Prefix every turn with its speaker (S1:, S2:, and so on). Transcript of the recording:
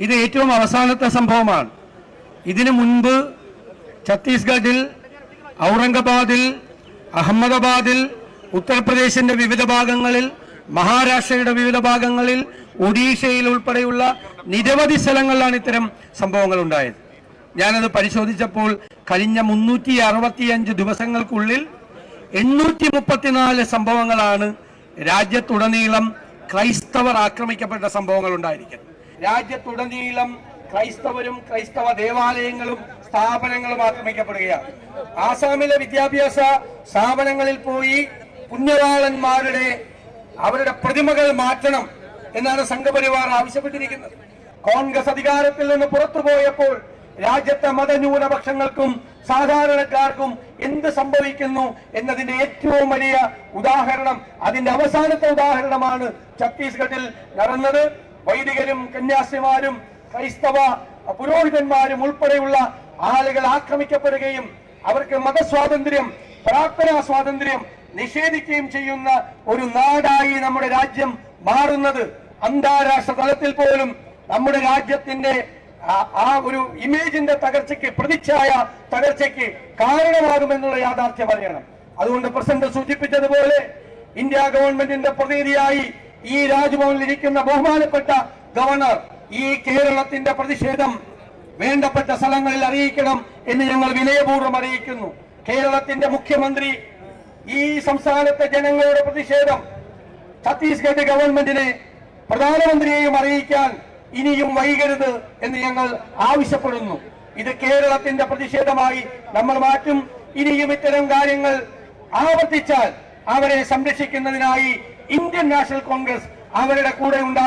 S1: ഇത് ഏറ്റവും അവസാനത്തെ സംഭവമാണ്. ഇതിനു മുൻപ് ഛത്തീസ്ഗഡിൽ ഔറംഗാബാദിൽ അഹമ്മദാബാദിൽ ഉത്തർപ്രദേശിന്റെ വിവിധ ഭാഗങ്ങളിൽ മഹാരാഷ്ട്രയുടെ വിവിധ ഭാഗങ്ങളിൽ ഒഡീഷയിൽ ഉൾപ്പെടെയുള്ള നിരവധി സ്ഥലങ്ങളിലാണ് ഇത്തരം സംഭവങ്ങൾ ഉണ്ടായത് ഞാനത് പരിശോധിച്ചപ്പോൾ കഴിഞ്ഞ മുന്നൂറ്റി അറുപത്തിയഞ്ച് ദിവസങ്ങൾക്കുള്ളിൽ എണ്ണൂറ്റി മുപ്പത്തിനാല് സംഭവങ്ങളാണ് രാജ്യത്തുടനീളം ക്രൈസ്തവർ ആക്രമിക്കപ്പെട്ട സംഭവങ്ങൾ ഉണ്ടായിരിക്കുന്നത് രാജ്യത്തുടനീളം ക്രൈസ്തവരും ക്രൈസ്തവ ദേവാലയങ്ങളും സ്ഥാപനങ്ങളും ആക്രമിക്കപ്പെടുകയാണ്. ആസാമിലെ വിദ്യാഭ്യാസ സ്ഥാപനങ്ങളിൽ പോയി പുണ്യവാളന്മാരുടെ അവരുടെ പ്രതിമകൾ മാറ്റണം എന്നാണ് സംഘപരിവാർ ആവശ്യപ്പെട്ടിരിക്കുന്നത്. കോൺഗ്രസ് അധികാരത്തിൽ നിന്ന് പുറത്തു പോയപ്പോൾ രാജ്യത്തെ മതന്യൂനപക്ഷങ്ങൾക്കും സാധാരണക്കാർക്കും എന്ത് സംഭവിക്കുന്നു എന്നതിന്റെ ഏറ്റവും വലിയ ഉദാഹരണം അതിന്റെ അവസാനത്തെ ഉദാഹരണമാണ് ഛത്തീസ്ഗഡിൽ നടന്നത്. വൈദികരും കന്യാസിമാരും ക്രൈസ്തവ പുരോഹിതന്മാരും ഉൾപ്പെടെയുള്ള ആളുകൾ ആക്രമിക്കപ്പെടുകയും അവർക്ക് മതസ്വാതന്ത്ര്യം പ്രാർത്ഥനാ സ്വാതന്ത്ര്യം നിഷേധിക്കുകയും ചെയ്യുന്ന ഒരു നാടായി നമ്മുടെ രാജ്യം മാറുന്നത്. അന്താരാഷ്ട്ര തലത്തിൽ പോലും നമ്മുടെ രാജ്യത്തിന്റെ ആ- ഒരു ഇമേജിന്റെ തകർച്ചയ്ക്ക് പ്രതിച്ഛായ തകർച്ചയ്ക്ക് കാരണമാകുമെന്നുള്ള യാഥാർത്ഥ്യം അറിയണം. അതുകൊണ്ട് പ്രസിഡന്റ് സൂചിപ്പിച്ചതുപോലെ ഇന്ത്യ ഗവൺമെന്റിന്റെ പ്രതിനിധിയായി ഈ രാജ്ഭവനിൽ ഇരിക്കുന്ന ബഹുമാനപ്പെട്ട ഗവർണർ ഈ കേരളത്തിന്റെ പ്രതിഷേധം വേണ്ടപ്പെട്ട സ്ഥലങ്ങളിൽ അറിയിക്കണം എന്ന് ഞങ്ങൾ വിനയപൂർവം അറിയിക്കുന്നു. കേരളത്തിന്റെ മുഖ്യമന്ത്രി ഈ സംസ്ഥാനത്തെ ജനങ്ങളുടെ പ്രതിഷേധം ഛത്തീസ്ഗഡ് ഗവൺമെന്റിനെ പ്രധാനമന്ത്രിയെയും അറിയിക്കാൻ ഇനിയും വൈകരുത് എന്ന് ഞങ്ങൾ ആവശ്യപ്പെടുന്നു. ഇത് കേരളത്തിന്റെ പ്രതിഷേധമായി നമ്മൾ മാറ്റും. ഇനിയും ഇത്തരം കാര്യങ്ങൾ ആവർത്തിച്ചാൽ അവരെ സംരക്ഷിക്കുന്നതിനായി ഇന്ത്യൻ നാഷണൽ കോൺഗ്രസ് അവരുടെ കൂടെ ഉണ്ടാകും.